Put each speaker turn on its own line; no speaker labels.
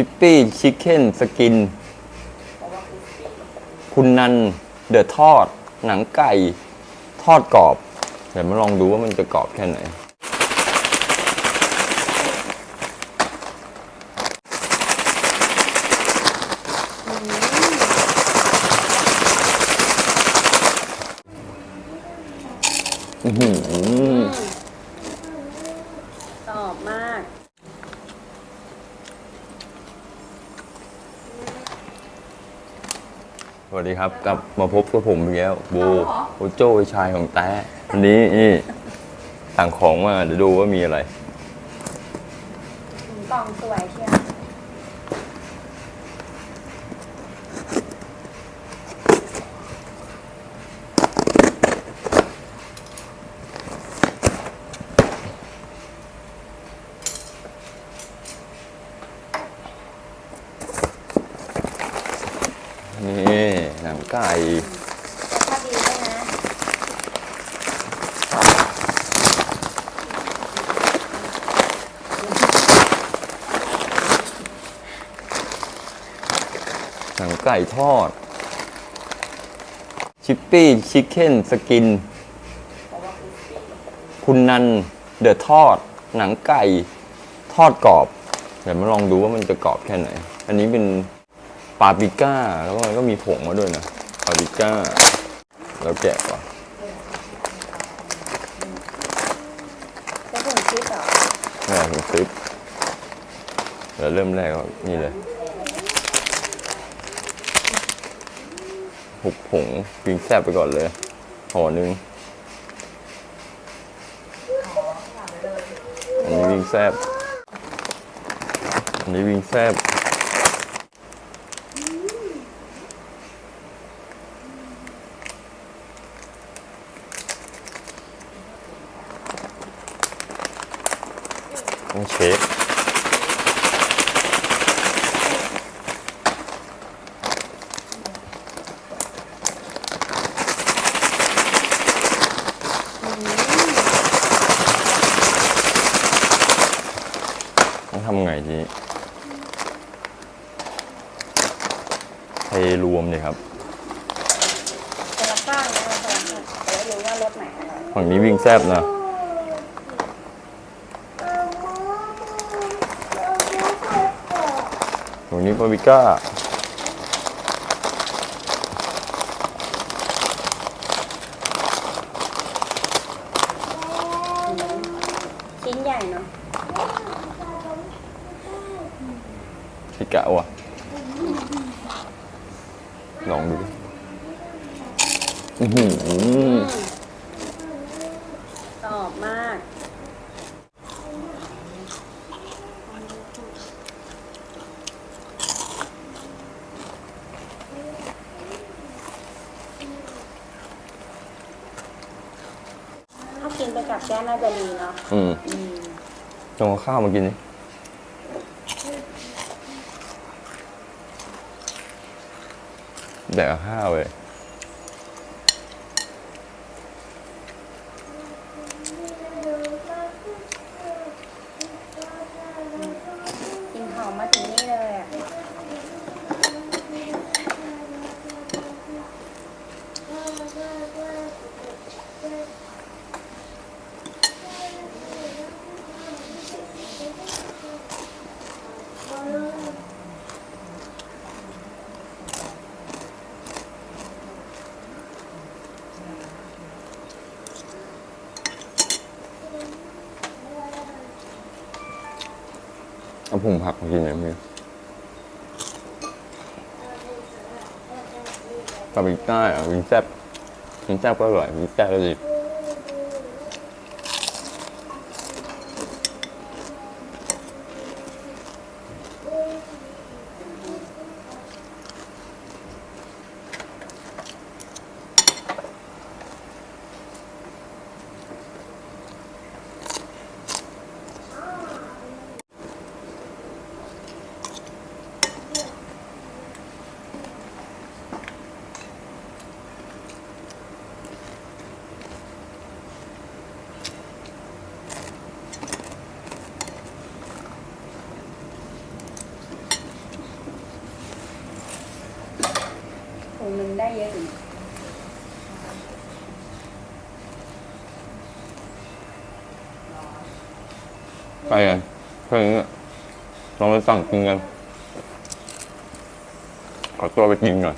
ชิปปี้ ชิคเก้น สกิน คุณนัน เดือดทอด หนังไก่ ทอดกรอบ เดี๋ยวมาลองดูว่ามันจะกรอบแค่ไหน อื้อหือ
ตอบมาก
สวัสดีครับกลับมาพบกับผมอีกแล้วโบโอโจ้ชายของแต้วันนี้นี่สั่งของมาเดี๋ยวดูว่ามีอะไร
ถุงกล่องสวยเชียว
นี่ หนังไก่
ถ้าดีด้วยนะ
หนังไก่ทอด ชิปปี้ชิคเก้นสกิน คุณนัน เดอดทอด หนังไก่ ทอดกรอบ เดี๋ยวมาลองดูว่ามันจะกรอบแค่ไหน อันนี้เป็น ปาปริก้า แล้วก็มันก็มีผงมาด้วยนะ ปาปริก้า แล้วแกะก่อน
จะถุงชิปเหรอ
นี่เป็นคลิปเดี๋ยวเริ่มแรกก็นี่เลยหุกผงวิงแซบไปก่อนเลยห่อหนึ่งอันนี้วิงแซบอันนี้วิงแซบ ต้องเช็คต้องทำไงทีนี้เทรวมเลยครับ
แต่ละข้างนะแต่ละข้างแต่ไม่รู้ว่ารสไหนอร่อย
ฝั่งนี้วิ่งแซบนะ ฝั่งนี้ปาปริก้า
ชิ้นใหญ่เนาะ
พิกะว่ะลองดูดิอื้อหือ
ตอบมาก ถ้ากินไปกับแก้มน่าจะดีเนาะ
อืม
อืม
ลองเอาข้าวมากินดิแดกกับข้าวเลย
เอา
ผงผักมากินหน่อยมั้ยปาปริก้อะวิงแซ่บวิงแซ่บก็อร่อยวิงแซ่บก็ดี
นึงได้เยอะอยู่
ไปกันเพื่อนนี้ลองไปสั่งกินกัน ขอตัวไปกินก่อน